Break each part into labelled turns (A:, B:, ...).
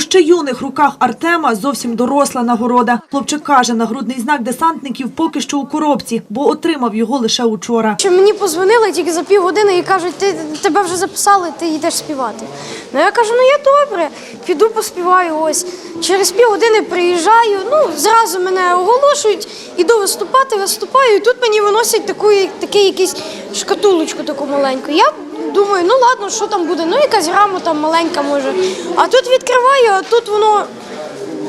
A: Ще юних руках Артема зовсім доросла нагорода. Хлопчик каже, нагрудний знак десантників поки що у коробці, бо отримав його лише учора.
B: Що мені позвонили тільки за півгодини і кажуть, ти тебе вже записали, ти йдеш співати. Ну я кажу, ну я добре, піду поспіваю. Ось через півгодини приїжджаю. Ну зразу мене оголошують, іду виступати, виступаю, і тут мені виносять таку, такий якийсь шкатулочку таку маленьку. Я думаю, ну ладно, що там буде? Ну якась грамота маленька може. А тут відкриваю, а тут воно.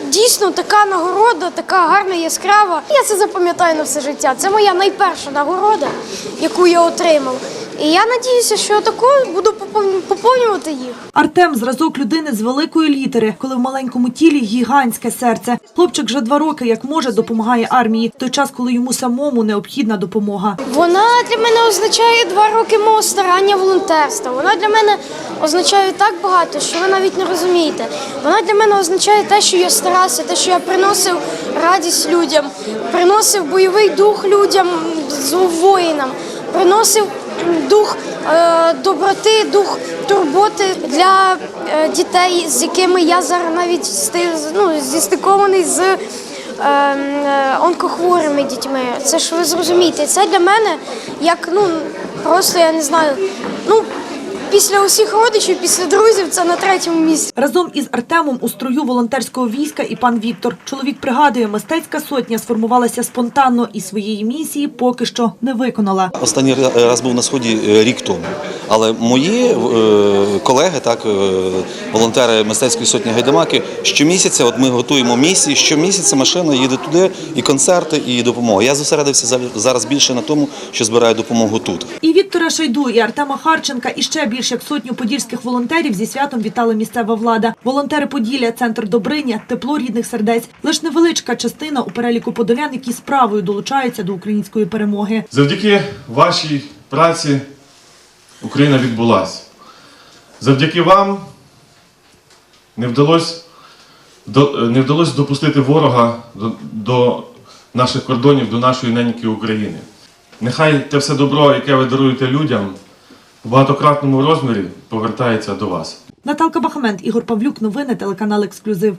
B: Дійсно, така нагорода, така гарна, яскрава. Я це запам'ятаю на все життя. Це моя найперша нагорода, яку я отримав. І я надіюся, що такою буду поповню- поповнювати їх.
A: Артем зразок людини з великої літери, коли в маленькому тілі гігантське серце. Хлопчик вже два роки, як може, допомагає армії, той час, коли йому самому необхідна допомога.
B: Вона для мене означає два роки мого старання волонтерства. Вона для мене означає так багато, що ви навіть не розумієте. Вона для мене означає те, що я старався, те, що я приносив радість людям, приносив бойовий дух людям, з- воїнам, приносив дух е, доброти, дух турботи для е, дітей, з якими я зараз навіть ну, зістикований з е, е, онкохворими дітьми. Це ж ви зрозумієте, це для мене як ну просто я не знаю. Ну після усіх родичів, після друзів, це на третьому місці.
A: Разом із Артемом у строю волонтерського війська і пан Віктор. Чоловік пригадує, мистецька сотня сформувалася спонтанно і своєї місії поки що не виконала.
C: Останній раз був на сході е, рік тому. Але мої е, колеги, так е, волонтери мистецької сотні гайдамаки, щомісяця от ми готуємо місії. Щомісяця машина їде туди, і концерти, і допомога. Я зосередився за- зараз більше на тому, що збираю допомогу тут.
A: І Віктора Шайду, і Артема Харченка, і ще більш як сотню подільських волонтерів зі святом вітала місцева влада. Волонтери Поділля, центр Добриня, тепло рідних сердець. Лиш невеличка частина у переліку подолян, які справою долучаються до української перемоги.
D: Завдяки вашій праці Україна відбулася. Завдяки вам не вдалося, не вдалося допустити ворога до, до наших кордонів, до нашої неньки України. Нехай те все добро, яке ви даруєте людям, в багатократному розмірі повертається до вас.
A: Наталка Бахамент, Ігор Павлюк, новини, телеканал Ексклюзив.